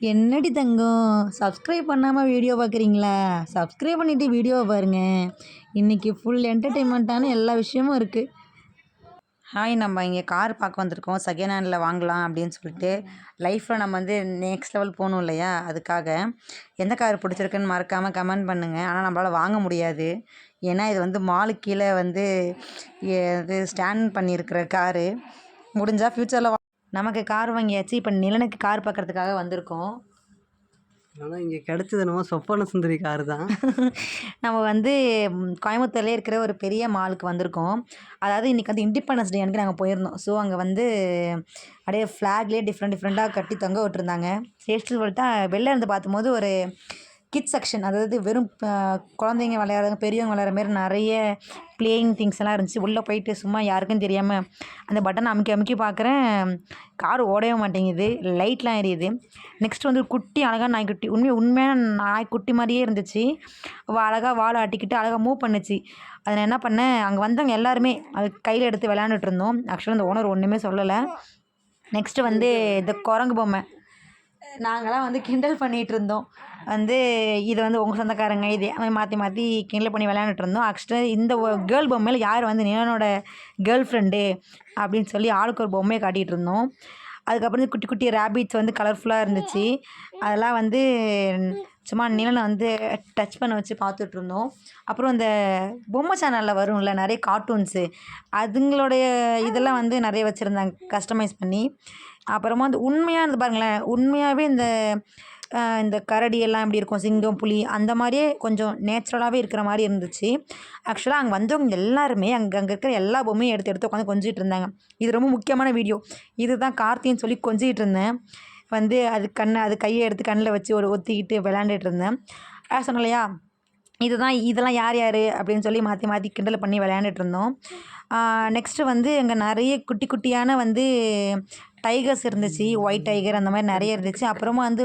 என்னடி தங்கம்? சப்ஸ்கிரைப் பண்ணாமல் வீடியோ பார்க்குறீங்களா சப்ஸ்கிரைப் பண்ணிவிட்டு வீடியோவை பாருங்கள் இன்றைக்கி ஃபுல் என்டர்டெயின்மெண்ட்டான எல்லா விஷயமும் இருக்குது ஹாய் நம்ம இங்கே கார் பார்க்க வந்திருக்கோம். செகண்ட் ஹேண்டில் வாங்கலாம் அப்படின்னு சொல்லிட்டு லைஃப்பில் நம்ம வந்து நெக்ஸ்ட் லெவல் போகணும் இல்லையா? அதுக்காக எந்த கார் பிடிச்சிருக்குன்னு மறக்காமல் கமெண்ட் பண்ணுங்கள் ஆனால் நம்மளால் வாங்க முடியாது. ஏன்னா இது வந்து மாலுக்கு கீழே வந்து இது ஸ்டாண்ட் பண்ணியிருக்கிற காரு முடிஞ்சால் ஃப்யூச்சரில் நமக்கு கார் வாங்கியாச்சு இப்போ நிலனுக்கு கார் பார்க்குறதுக்காக வந்திருக்கோம். ஆனால் இங்கே கிடைச்சது என்னமோ சொப்பன சுந்தரி கார் தான். நம்ம வந்து கோயம்புத்தூர்லேயே இருக்கிற ஒரு பெரிய மாலுக்கு வந்திருக்கோம். அதாவது இன்றைக்கி வந்து இண்டிபெண்டன்ஸ் டே அன்றைக்கி நாங்கள் போயிருந்தோம். ஸோ அங்கே வந்து அப்படியே ஃப்ளாக்லேயே டிஃப்ரெண்ட் டிஃப்ரெண்ட்டாக கட்டி தொங்க விட்டுருந்தாங்க. சேஸ்டில் சொல்லிட்டா வெளில இருந்து பார்க்கும்போது ஒரு கிட்ஸ் செக்ஷன் அதாவது வெறும் குழந்தைங்க விளையாடுறவங்க பெரியவங்க விளையாடுற மாதிரி நிறைய பிளேயிங் திங்ஸ் எல்லாம் இருந்துச்சு. உள்ளே போயிட்டு சும்மா யாருக்கும் தெரியாமல் அந்த பட்டன் அமுக்கி அமுக்கி பார்க்குறேன் கார் ஓடவே மாட்டேங்குது. லைட்லாம் எரியுது. நெக்ஸ்ட் வந்து குட்டி அழகாக நாய்க்குட்டி. உண்மை உண்மையான நாய்க்குட்டி மாதிரியே இருந்துச்சு. அவள் அழகாக வாழை ஆட்டிக்கிட்டு அழகாக மூவ் பண்ணுச்சு. அதை நான் என்ன பண்ணேன்? அங்கே வந்தவங்க எல்லாருமே அது கையில் எடுத்து விளையாண்டுட்டு இருந்தோம். ஆக்சுவலாக அந்த ஓனர் ஒன்றுமே சொல்லலை. நெக்ஸ்ட்டு வந்து இந்த குரங்கு பொம்மை. நாங்களாம் வந்து கிண்டல் பண்ணிகிட்டு இருந்தோம் வந்து இது வந்து உங்கள் சொந்தக்காரங்க இது மாற்றி மாற்றி கிண்டல் பண்ணி விளையாண்டுட்டு இருந்தோம் ஆக்சுவலாக இந்த கேர்ள் பொம்மையில் யார் வந்து நிலனோட கேர்ள் ஃப்ரெண்டு அப்படின்னு சொல்லி ஆளுக்கு ஒரு பொம்மையை காட்டிகிட்டு இருந்தோம் அதுக்கப்புறம் குட்டி குட்டி ரேபிட்ஸ் வந்து கலர்ஃபுல்லாக இருந்துச்சு. அதெல்லாம் வந்து சும்மா நிலனை வந்து டச் பண்ண வச்சு பார்த்துட்ருந்தோம். அப்புறம் இந்த பொம்மை சேனலில் வரும்ல நிறைய கார்ட்டூன்ஸு அதுங்களுடைய இதெல்லாம் வந்து நிறைய வச்சுருந்தாங்க கஸ்டமைஸ் பண்ணி. அப்புறமா வந்து உண்மையாக இருந்து பாருங்களேன் உண்மையாகவே இந்த இந்த கரடி எல்லாம் எப்படி இருக்கும் சிங்கம் புலி அந்த மாதிரியே கொஞ்சம் நேச்சுரலாகவே இருக்கிற மாதிரி இருந்துச்சு. ஆக்சுவலாக அங்கே வந்தவங்க எல்லாருமே அங்கே அங்கே இருக்கிற எல்லா பொம்மையும் எடுத்து எடுத்து உட்காந்து கொஞ்சிட்டு இருந்தாங்க. இது ரொம்ப முக்கியமான வீடியோ இதுதான் கார்த்தின்னு சொல்லி கொஞ்சிகிட்டு இருந்தேன். வந்து அது கண்ணை அது கையை எடுத்து கண்ணில் வச்சு ஒரு ஒத்திக்கிட்டு விளையாண்டுட்டு இருந்தேன் அதான் சொன்னேன் இல்லையா? இதுதான் இதெல்லாம் யார் யார்? அப்படின்னு சொல்லி மாற்றி மாற்றி கிண்டல் பண்ணி விளையாண்டுட்டு இருந்தோம் நெக்ஸ்ட்டு வந்து அங்கே நிறைய குட்டி குட்டியான வந்து டைகர்ஸ் இருந்துச்சு. ஒயிட் டைகர் அந்த மாதிரி நிறைய இருந்துச்சு. அப்புறமா வந்து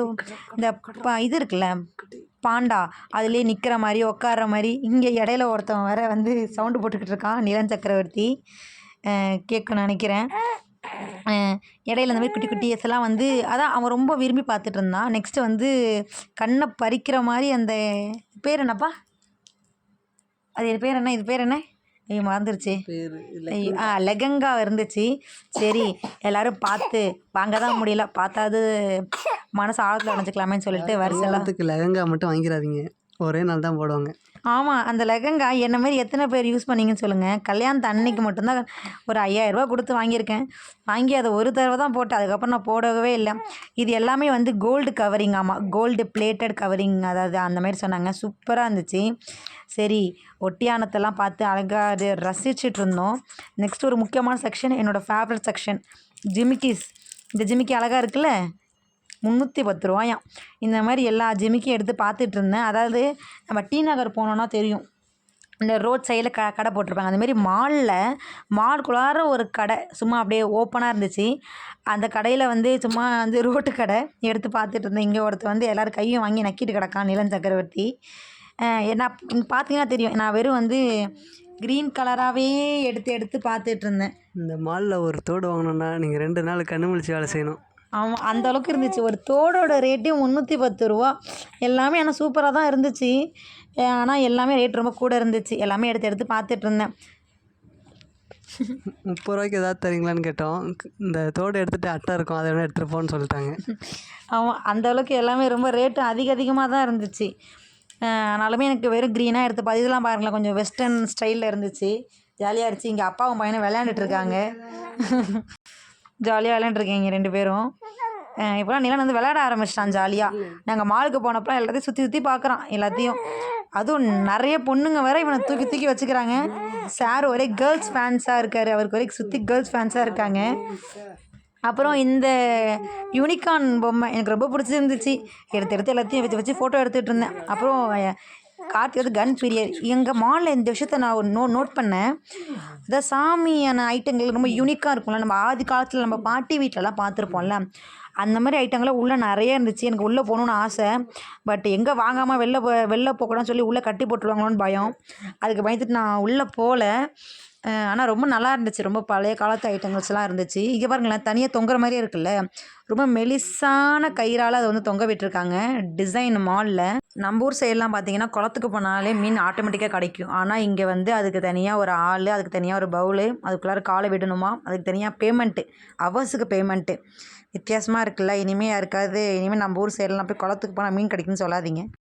இந்த ப- இது இருக்குல்ல பாண்டா அதுலேயே நிற்கிற மாதிரி உட்கார்ற மாதிரி இங்கே இடையில ஒருத்தவன் வேற வந்து சவுண்டு போட்டுக்கிட்டு இருக்கான் நிலன் சக்கரவர்த்தி. கேட்கணும்னு நினைக்கிறேன். இடையில இந்த மாதிரி குட்டி குட்டிஸ் எல்லாம் வந்து அதான் அவன் ரொம்ப விரும்பி பார்த்துட்டு இருந்தான் நெக்ஸ்ட்டு வந்து கண்ணை பறிக்கிற மாதிரி அந்த பேர் என்னப்பா? அது இது பேர் என்ன? இது பேர் என்ன? ஐயோ மறந்துருச்சு. ஆ லெகங்கா இருந்துச்சு. சரி எல்லாரும் பார்த்து வாங்க தான் முடியல. பார்த்தாது மனசு ஆழத்தில் அடைஞ்சிக்கலாமேன்னு சொல்லிட்டு கல்யாணத்துக்கு லெஹங்கா மட்டும் வாங்கிடாதீங்க ஒரே நாள் தான் போடுவாங்க. ஆமாம் அந்த லெகங்கா என்ன மாதிரி எத்தனை பேர் யூஸ் பண்ணீங்கன்னு சொல்லுங்கள் கல்யாணத்து அன்னைக்கு மட்டும்தான் ஒரு ஐயாயிரரூபா கொடுத்து வாங்கியிருக்கேன். வாங்கி அதை ஒரு தடவை தான் போட்டேன். அதுக்கப்புறம் நான் போடவே இல்லை. இது எல்லாமே வந்து கோல்டு கவரிங் ஆமாம் கோல்டு பிளேட்டட் கவரிங் அதாவது அந்த மாதிரி சொன்னாங்க. சூப்பராக இருந்துச்சு. சரி ஒட்டியானத்தெல்லாம் பார்த்து அழகாக அது ரசிச்சுட்டு இருந்தோம். நெக்ஸ்ட் ஒரு முக்கியமான செக்ஷன் என்னோடய ஃபேவரட் செக்ஷன் ஜிமிக்கிஸ். இந்த ஜிமிக்கி அழகாக இருக்குல்ல? முந்நூற்றி பத்து ரூபாயாம். இந்த மாதிரி எல்லா ஜிமிக்கும் எடுத்து பார்த்துட்டு இருந்தேன் அதாவது நம்ம டி நகர் போனோன்னா தெரியும். இந்த ரோட் சைடில் க கடை போட்டிருப்பாங்க. அந்தமாரி மாலில் மால்குள்ளார ஒரு கடை. சும்மா அப்படியே ஓப்பனாக இருந்துச்சு. அந்த கடையில் வந்து சும்மா வந்து ரோட்டு கடை எடுத்து பார்த்துட்டு இருந்தேன் இங்கே ஒருத்தர் வந்து எல்லோரும் கையும் வாங்கி நக்கிட்டு கிடக்கான் நிலன் சக்கரவர்த்தி. நான் பார்த்தீங்கன்னா தெரியும். நான் வெறும் வந்து க்ரீன் கலராகவே எடுத்து எடுத்து பார்த்துட்டு இருந்தேன் இந்த மாலில் ஒரு தோடு வாங்கணுன்னா நீங்கள் ரெண்டு நாள் கண்ணு முழிச்சு வேலை செய்யணும். ஆமாம் அந்த அளவுக்கு இருந்துச்சு. ஒரு தோடோட ரேட்டே முந்நூற்றி பத்து ரூபா. எல்லாமே ஆனால் சூப்பராக தான் இருந்துச்சு. ஆனால் எல்லாமே ரேட் ரொம்ப கூட இருந்துச்சு. எல்லாமே எடுத்து எடுத்து பார்த்துட்டு இருந்தேன். முப்பது ரூபாய்க்கு ஏதாவது தரீங்களான்னு கேட்டோம். இந்த தோடு எடுத்துகிட்டு அட்டை இருக்கும் அதை வேணால் எடுத்துகிட்டு போன்னு சொல்லிட்டாங்க. ஆமாம் அந்த அளவுக்கு எல்லாமே ரொம்ப ரேட்டு அதிக அதிகமாக தான் இருந்துச்சு. ஆனாலுமே எனக்கு வெறும் க்ரீனாக எடுத்து பார்த்து இதெல்லாம் பாருங்களேன் கொஞ்சம் வெஸ்டர்ன் ஸ்டைலில் இருந்துச்சு. ஜாலியாக இருந்துச்சு. இங்கே அப்பாவும் பையனும் விளையாண்டுட்டு இருக்காங்க. ஜாலியாக விளையாண்டுருக்கீங்க ரெண்டு பேரும். இப்போலாம் நிலன் வந்து விளையாட ஆரம்பிச்சிட்டான் ஜாலியாக நாங்கள் மாலுக்கு போனப்போ எல்லாத்தையும் சுற்றி சுற்றி பார்க்குறான் எல்லாத்தையும். அதுவும் நிறைய பொண்ணுங்க வேற இவனை தூக்கி தூக்கி வச்சுக்கிறாங்க. சார் ஒரே கேர்ள்ஸ் ஃபேன்ஸாக இருக்கார். அவருக்கு ஒரே சுற்றி கேர்ள்ஸ் ஃபேன்ஸாக இருக்காங்க. அப்புறம் இந்த யூனிகான் பொம்மை எனக்கு ரொம்ப பிடிச்சிருந்துச்சு. எடுத்து எடுத்து எல்லாத்தையும் வச்சு வச்சு ஃபோட்டோ எடுத்துகிட்டு இருந்தேன். அப்புறம் கார்த்தி வந்து கன் பிரியர் எங்கள் மாலில் இந்த விஷயத்த நான் நோ நோட் பண்ணேன். அதாவது சாமியான ஐட்டங்கள் ரொம்ப யூனிக்காக இருக்கும்ல. நம்ம ஆதி காலத்தில் நம்ம பாட்டி வீட்டிலலாம் பார்த்துருப்போம்ல. அந்த மாதிரி ஐட்டங்கள்லாம் உள்ளே நிறைய இருந்துச்சு. எனக்கு உள்ளே போகணுன்னு ஆசை. பட் எங்கே வாங்காமல் வெளில போ வெளில போகக்கூடாதுன்னு சொல்லி உள்ளே கட்டி போட்டுருவாங்களோன்னு பயம். அதுக்கு பயந்துட்டு நான் உள்ளே போகல. ஆனால் ரொம்ப நல்லா இருந்துச்சு. ரொம்ப பழைய காலத்து ஐட்டங்கள்ஸ்லாம் இருந்துச்சு. இங்கே பாருங்களேன் தனியாக தொங்குற மாதிரியே இருக்குல்ல? ரொம்ப மெலிசான கயிறால் அதை வந்து தொங்க விட்டுருக்காங்க. டிசைன் மாலில் நம்ம ஊர் சைட்லாம் பார்த்தீங்கன்னா குளத்துக்கு போனாலே மீன் ஆட்டோமேட்டிக்காக கிடைக்கும். ஆனால் இங்கே வந்து அதுக்கு தனியாக ஒரு ஆள் அதுக்கு தனியாக ஒரு பவுலு அதுக்குள்ளார காலை விடணுமா? அதுக்கு தனியாக பேமெண்ட்டு அவர்ஸுக்கு பேமெண்ட்டு வித்தியாசமாக இருக்குல்ல? இனிமேல் யாருக்காவது இனிமேல் நம்ம ஊர் சைட்லாம் போய் குளத்துக்கு போனால் மீன் கிடைக்குன்னு சொல்லாதீங்க.